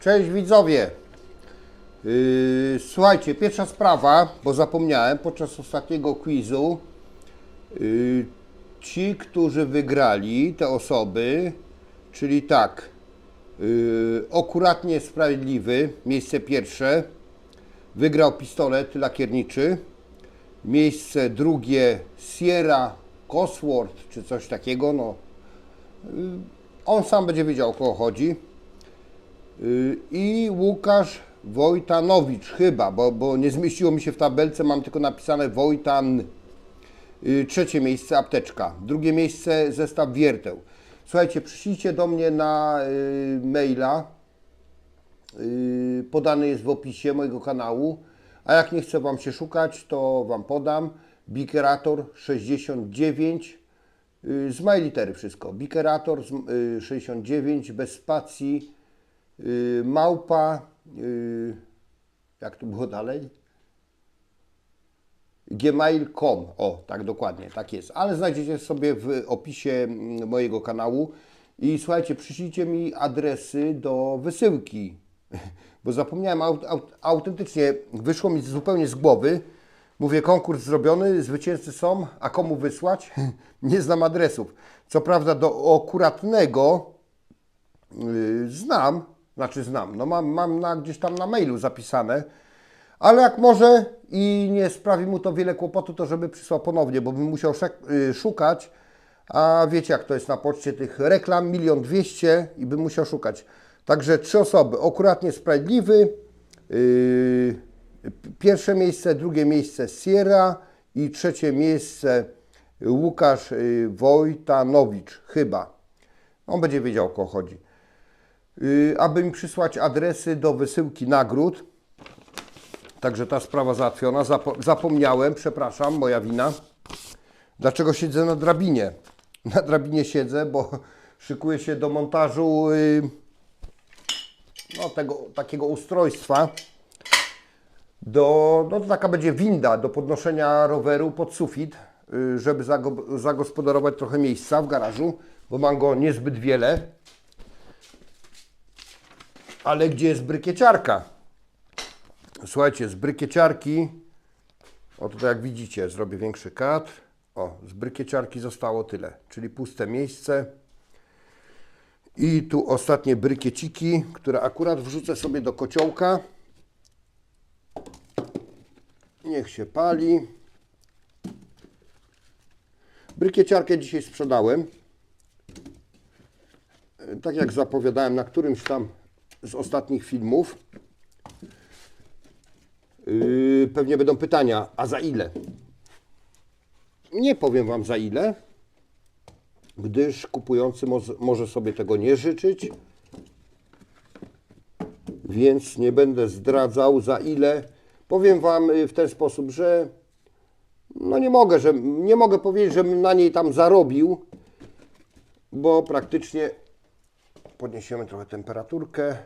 Cześć widzowie. Yy, słuchajcie, pierwsza sprawa, bo zapomniałem podczas ostatniego quizu. Yy, ci, którzy wygrali, te osoby, czyli tak, yy, akuratnie sprawiedliwy, miejsce pierwsze, wygrał pistolet lakierniczy. Miejsce drugie Sierra Cosworth, czy coś takiego, no. Yy, on sam będzie wiedział o kogo chodzi. Y, i Łukasz Wojtanowicz chyba, bo, bo nie zmieściło mi się w tabelce, mam tylko napisane Wojtan. Y, Trzecie miejsce apteczka, drugie miejsce zestaw wierteł. Słuchajcie, przyślijcie do mnie na y, maila, podany jest w opisie mojego kanału, a jak nie chce Wam się szukać, to Wam podam. Bikerator 69, y, z mojej litery wszystko. Bikerator z- y, 69 bez spacji, małpa, y, jak to było dalej? gmail.com, o tak dokładnie, tak jest, ale znajdziecie sobie w opisie mm, mojego kanału i słuchajcie, przyślijcie mi adresy do wysyłki, bo zapomniałem aut, aut, autentycznie, wyszło mi zupełnie z głowy, mówię konkurs zrobiony, zwycięzcy są, a komu wysłać? Nie znam adresów. Co prawda do akuratnego Yy, znam, znaczy znam, no mam, mam na, gdzieś tam na mailu zapisane, ale jak może i nie sprawi mu to wiele kłopotu, to żeby przysłał ponownie, bo bym musiał yy, szukać, a wiecie jak to jest na poczcie tych reklam, milion dwieście i bym musiał szukać. Także trzy osoby, akuratnie sprawiedliwy, yy, pierwsze miejsce, drugie miejsce Sierra i trzecie miejsce Łukasz yy, Wojtanowicz, chyba. On będzie wiedział o kogo chodzi. Yy, aby mi przysłać adresy do wysyłki nagród. Także ta sprawa załatwiona. Zapo- zapomniałem, przepraszam, moja wina. Dlaczego siedzę na drabinie? Na drabinie siedzę, bo szykuję się do montażu yy, no, tego, takiego ustrojstwa. Do, no to taka będzie winda do podnoszenia roweru pod sufit, yy, żeby zago- zagospodarować trochę miejsca w garażu, bo mam go niezbyt wiele. Ale gdzie jest brykieciarka? Słuchajcie, z brykieciarki, o tutaj jak widzicie, zrobię większy kadr. O, z brykieciarki zostało tyle, czyli puste miejsce. I tu ostatnie brykieciki, które akurat wrzucę sobie do kociołka. Niech się pali. Brykieciarkę dzisiaj sprzedałem. Tak jak zapowiadałem na którymś tam z ostatnich filmów. Yy, pewnie będą pytania, a za ile? Nie powiem Wam za ile, gdyż kupujący moz- może sobie tego nie życzyć, więc nie będę zdradzał za ile. Powiem Wam y, w ten sposób, że no nie mogę, że nie mogę powiedzieć, żebym na niej tam zarobił, bo praktycznie podniesiemy trochę temperaturkę,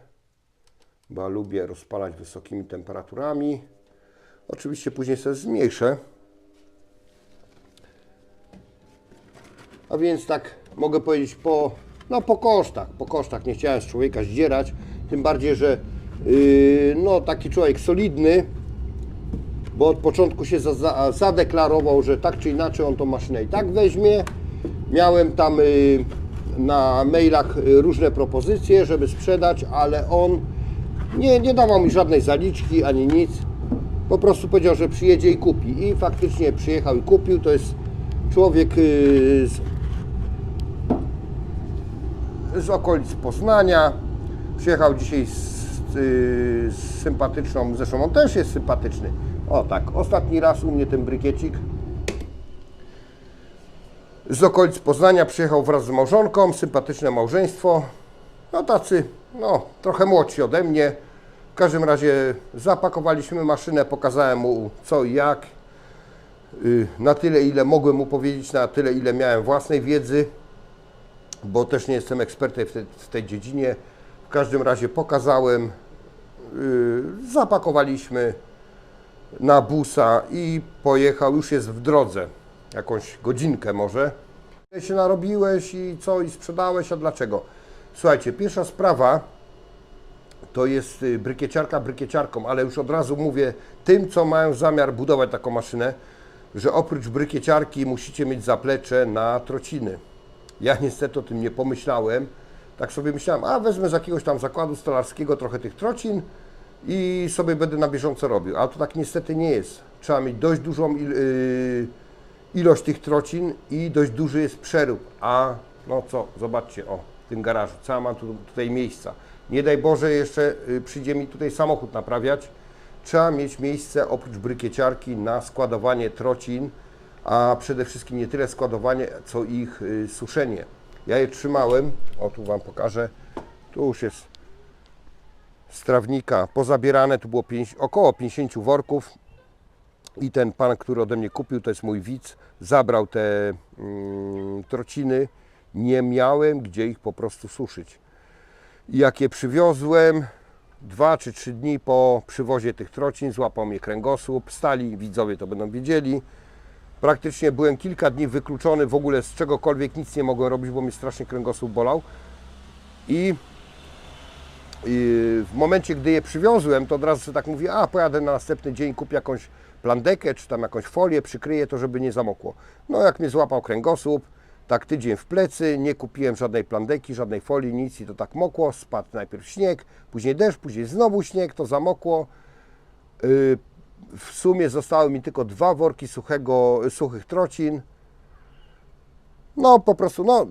bo lubię rozpalać wysokimi temperaturami. Oczywiście później sobie zmniejszę. A więc tak mogę powiedzieć po, no po kosztach, po kosztach nie chciałem z człowieka zdzierać, tym bardziej, że yy, no taki człowiek solidny, bo od początku się za, za, zadeklarował, że tak czy inaczej on tą maszynę i tak weźmie. Miałem tam y, na mailach różne propozycje, żeby sprzedać, ale on nie, nie dawał mi żadnej zaliczki ani nic. Po prostu powiedział, że przyjedzie i kupi. I faktycznie przyjechał i kupił. To jest człowiek y, z, z okolic Poznania. Przyjechał dzisiaj z, y, z sympatyczną, zresztą on też jest sympatyczny. O tak, ostatni raz u mnie ten brykiecik. Z okolic Poznania przyjechał wraz z małżonką, sympatyczne małżeństwo. No tacy, no trochę młodsi ode mnie. W każdym razie zapakowaliśmy maszynę, pokazałem mu co i jak. Y, Na tyle, ile mogłem mu powiedzieć, na tyle, ile miałem własnej wiedzy, bo też nie jestem ekspertem w tej, w tej dziedzinie. W każdym razie pokazałem, y, zapakowaliśmy na busa i pojechał, już jest w drodze, jakąś godzinkę może. Ile się narobiłeś i co, i sprzedałeś, a dlaczego? Słuchajcie, pierwsza sprawa, to jest y, brykieciarka brykieciarką, ale już od razu mówię tym, co mają zamiar budować taką maszynę, że oprócz brykieciarki musicie mieć zaplecze na trociny. Ja niestety o tym nie pomyślałem. Tak sobie myślałem, a wezmę z jakiegoś tam zakładu stolarskiego trochę tych trocin i sobie będę na bieżąco robił. Ale to tak niestety nie jest. Trzeba mieć dość dużą il, y, ilość tych trocin i dość duży jest przerób. A no co, zobaczcie, o, w tym garażu, co mam tu, tutaj miejsca. Nie daj Boże, jeszcze y, przyjdzie mi tutaj samochód naprawiać. Trzeba mieć miejsce oprócz brykieciarki na składowanie trocin, a przede wszystkim nie tyle składowanie, co ich y, suszenie. Ja je trzymałem, o tu Wam pokażę, tu już jest z trawnika pozabierane, tu było około 50 worków i ten pan, który ode mnie kupił, to jest mój widz, zabrał te mm, trociny, nie miałem gdzie ich po prostu suszyć. I jak je przywiozłem, dwa czy trzy dni po przywozie tych trocin, złapał mnie kręgosłup, stali, widzowie to będą wiedzieli. Praktycznie byłem kilka dni wykluczony w ogóle z czegokolwiek, nic nie mogłem robić, bo mnie strasznie kręgosłup bolał. I i w momencie, gdy je przywiozłem, to od razu tak mówię, a pojadę na następny dzień, kupię jakąś plandekę, czy tam jakąś folię, przykryję to, żeby nie zamokło. No jak mnie złapał kręgosłup, tak tydzień w plecy, nie kupiłem żadnej plandeki, żadnej folii, nic i to tak mokło, spadł najpierw śnieg, później deszcz, później znowu śnieg, to zamokło. Yy, W sumie zostały mi tylko dwa worki suchego, suchych trocin. No po prostu, no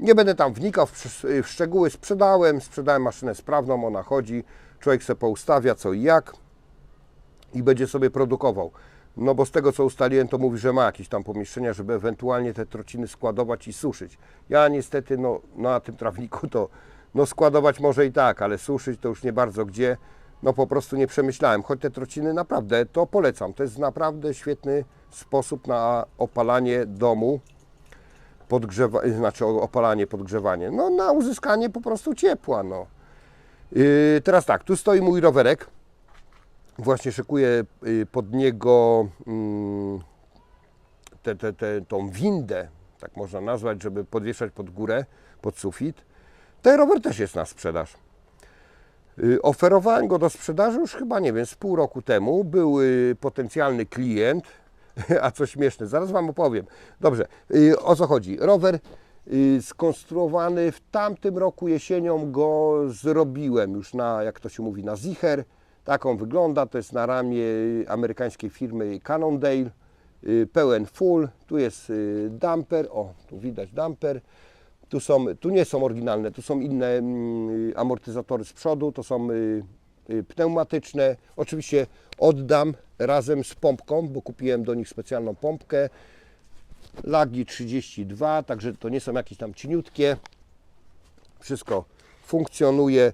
nie będę tam wnikał w, w szczegóły. Sprzedałem, sprzedałem maszynę sprawną, ona chodzi. Człowiek sobie poustawia co i jak i będzie sobie produkował. No bo z tego co ustaliłem, to mówi, że ma jakieś tam pomieszczenia, żeby ewentualnie te trociny składować i suszyć. Ja niestety no, na tym trawniku to no składować może i tak, ale suszyć to już nie bardzo gdzie. No po prostu nie przemyślałem. Choć te trociny naprawdę to polecam. To jest naprawdę świetny sposób na opalanie domu podgrzewa, znaczy opalanie, podgrzewanie, no na uzyskanie po prostu ciepła, no. Yy, teraz tak, tu stoi mój rowerek, właśnie szykuję yy, pod niego tę te, te, tą windę, tak można nazwać, żeby podwieszać pod górę, pod sufit. Ten rower też jest na sprzedaż. Y, Oferowałem go do sprzedaży już chyba, nie wiem, z pół roku temu. Był y, potencjalny klient, a co śmieszne, zaraz Wam opowiem. Dobrze, y, o co chodzi? Rower y, skonstruowany w tamtym roku jesienią go zrobiłem już na, jak to się mówi, na Zicher. Tak on wygląda, to jest na ramię amerykańskiej firmy Cannondale. Y, Pełen full, tu jest y, damper, o, tu widać damper. Tu, są, tu nie są oryginalne, tu są inne mm, amortyzatory z przodu, to są y, y, pneumatyczne. Oczywiście oddam razem z pompką, bo kupiłem do nich specjalną pompkę. Lagi 32, także to nie są jakieś tam cieniutkie. Wszystko funkcjonuje.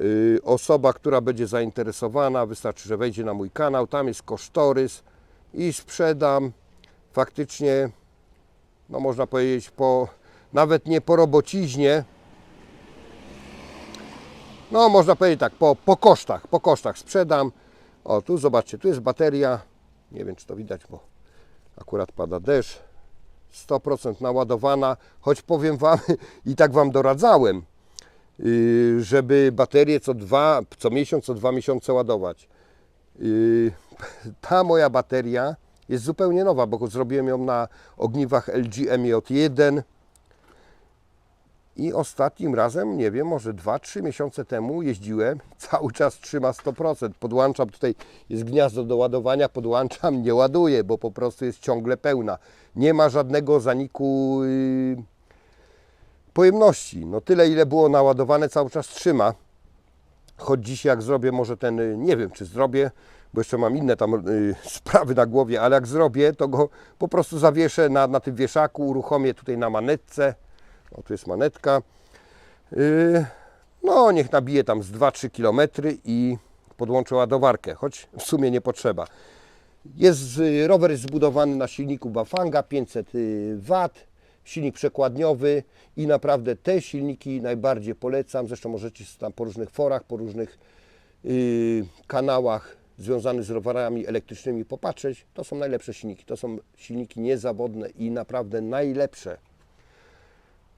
Y, Osoba, która będzie zainteresowana, wystarczy, że wejdzie na mój kanał, tam jest kosztorys i sprzedam faktycznie, no można powiedzieć, po, nawet nie po robociźnie, no można powiedzieć tak, po, po kosztach, po kosztach sprzedam. O, tu zobaczcie, tu jest bateria, nie wiem czy to widać, bo akurat pada deszcz, 100% naładowana, choć powiem Wam i tak Wam doradzałem, żeby baterię co dwa, co miesiąc, co dwa miesiące ładować. Yy, Ta moja bateria jest zupełnie nowa, bo zrobiłem ją na ogniwach LG MJ1 i ostatnim razem, nie wiem, może 2-3 miesiące temu jeździłem, cały czas trzyma 100%. Podłączam, tutaj jest gniazdo do ładowania, podłączam, nie ładuję, bo po prostu jest ciągle pełna. Nie ma żadnego zaniku yy, pojemności. No tyle, ile było naładowane, cały czas trzyma. Choć dziś jak zrobię, może ten, y, nie wiem czy zrobię, bo jeszcze mam inne tam y, sprawy na głowie, ale jak zrobię, to go po prostu zawieszę na, na tym wieszaku, uruchomię tutaj na manetce. O, tu jest manetka. Y, no, niech nabije tam z 2-3 km i podłączę ładowarkę, choć w sumie nie potrzeba. Jest, y, rower jest zbudowany na silniku Bafanga 500 y, W, silnik przekładniowy i naprawdę te silniki najbardziej polecam. Zresztą możecie tam po różnych forach, po różnych y, kanałach związanych z rowerami elektrycznymi popatrzeć. To są najlepsze silniki. To są silniki niezawodne i naprawdę najlepsze.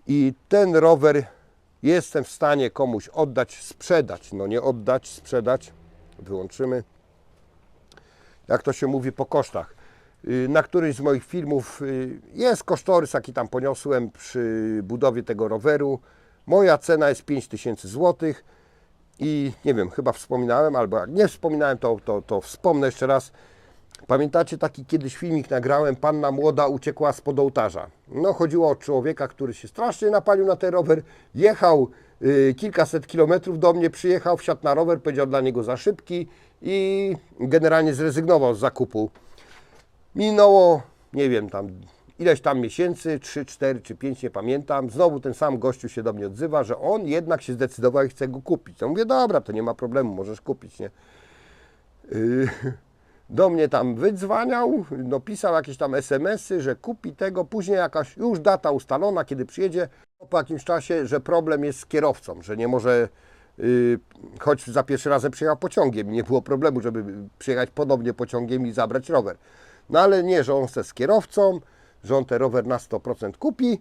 I ten rower jestem w stanie komuś oddać, sprzedać. No nie oddać, sprzedać. Wyłączymy. Jak to się mówi po kosztach. Y, Na którymś z moich filmów y, jest kosztorys, jaki tam poniosłem przy budowie tego roweru. Moja cena jest 5000 zł i nie wiem, chyba wspominałem, albo jak nie wspominałem, to, to, to wspomnę jeszcze raz. Pamiętacie taki kiedyś filmik nagrałem, panna młoda uciekła spod ołtarza. No chodziło o człowieka, który się strasznie napalił na ten rower, jechał y, kilkaset kilometrów do mnie, przyjechał, wsiadł na rower, powiedział dla niego za szybki i generalnie zrezygnował z zakupu. Minęło, nie wiem, tam ileś tam miesięcy, 3, 4 czy 5, nie pamiętam. Znowu ten sam gościu się do mnie odzywa, że on jednak się zdecydował i chce go kupić. Ja mówię, dobra, to nie ma problemu, możesz kupić, nie? Yy, do mnie tam wydzwaniał, no pisał jakieś tam SMS-y, że kupi tego, później jakaś już data ustalona, kiedy przyjedzie, po jakimś czasie, że problem jest z kierowcą, że nie może, yy, choć za pierwszy razem przyjechał pociągiem, nie było problemu, żeby przyjechać ponownie pociągiem i zabrać rower. No ale nie, że on chce z kierowcą, że on ten rower na 100% kupi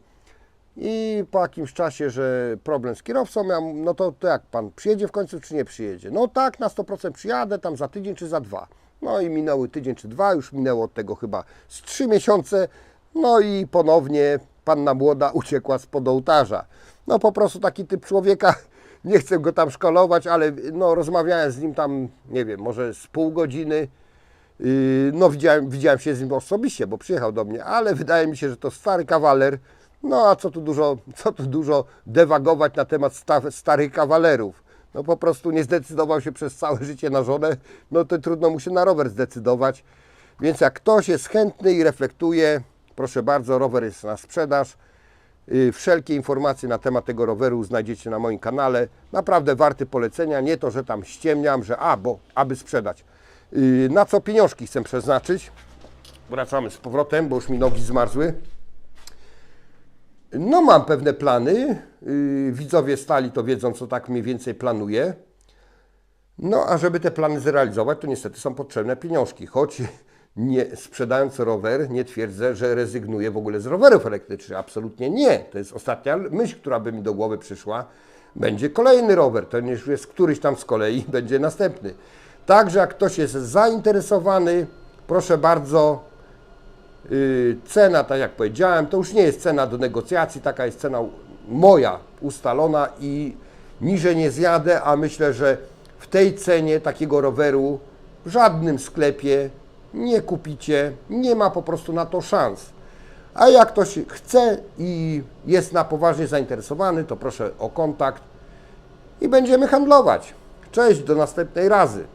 i po jakimś czasie, że problem z kierowcą, ja, no to, to jak pan przyjedzie w końcu, czy nie przyjedzie? No tak, na 100% przyjadę, tam za tydzień czy za dwa. No i minęły tydzień czy dwa, już minęło od tego chyba z trzy miesiące, no i ponownie panna młoda uciekła spod ołtarza. No po prostu taki typ człowieka, nie chcę go tam szkolować, ale no rozmawiałem z nim tam, nie wiem, może z pół godziny, No, widziałem, widziałem się z nim osobiście, bo przyjechał do mnie, ale wydaje mi się, że to stary kawaler. No a co tu dużo, co tu dużo dewagować na temat sta, starych kawalerów. No po prostu nie zdecydował się przez całe życie na żonę, no to trudno mu się na rower zdecydować. Więc jak ktoś jest chętny i reflektuje, proszę bardzo, rower jest na sprzedaż. Yy, Wszelkie informacje na temat tego roweru znajdziecie na moim kanale. Naprawdę warty polecenia. Nie to, że tam ściemniam, że a, bo aby sprzedać. Yy, Na co pieniążki chcę przeznaczyć? Wracamy z powrotem, bo już mi nogi zmarzły. No, mam pewne plany. Yy, Widzowie stali to wiedzą, co tak mniej więcej planuję. No, a żeby te plany zrealizować, to niestety są potrzebne pieniążki. Choć nie sprzedając rower, nie twierdzę, że rezygnuję w ogóle z rowerów elektrycznych. Absolutnie nie. To jest ostatnia myśl, która by mi do głowy przyszła. Będzie kolejny rower. To już jest któryś tam z kolei, będzie następny. Także jak ktoś jest zainteresowany, proszę bardzo, yy, cena, tak jak powiedziałem, to już nie jest cena do negocjacji, taka jest cena moja ustalona i niżej nie zjadę, a myślę, że w tej cenie takiego roweru w żadnym sklepie nie kupicie, nie ma po prostu na to szans. A jak ktoś chce i jest na poważnie zainteresowany, to proszę o kontakt i będziemy handlować. Cześć, do następnej razy.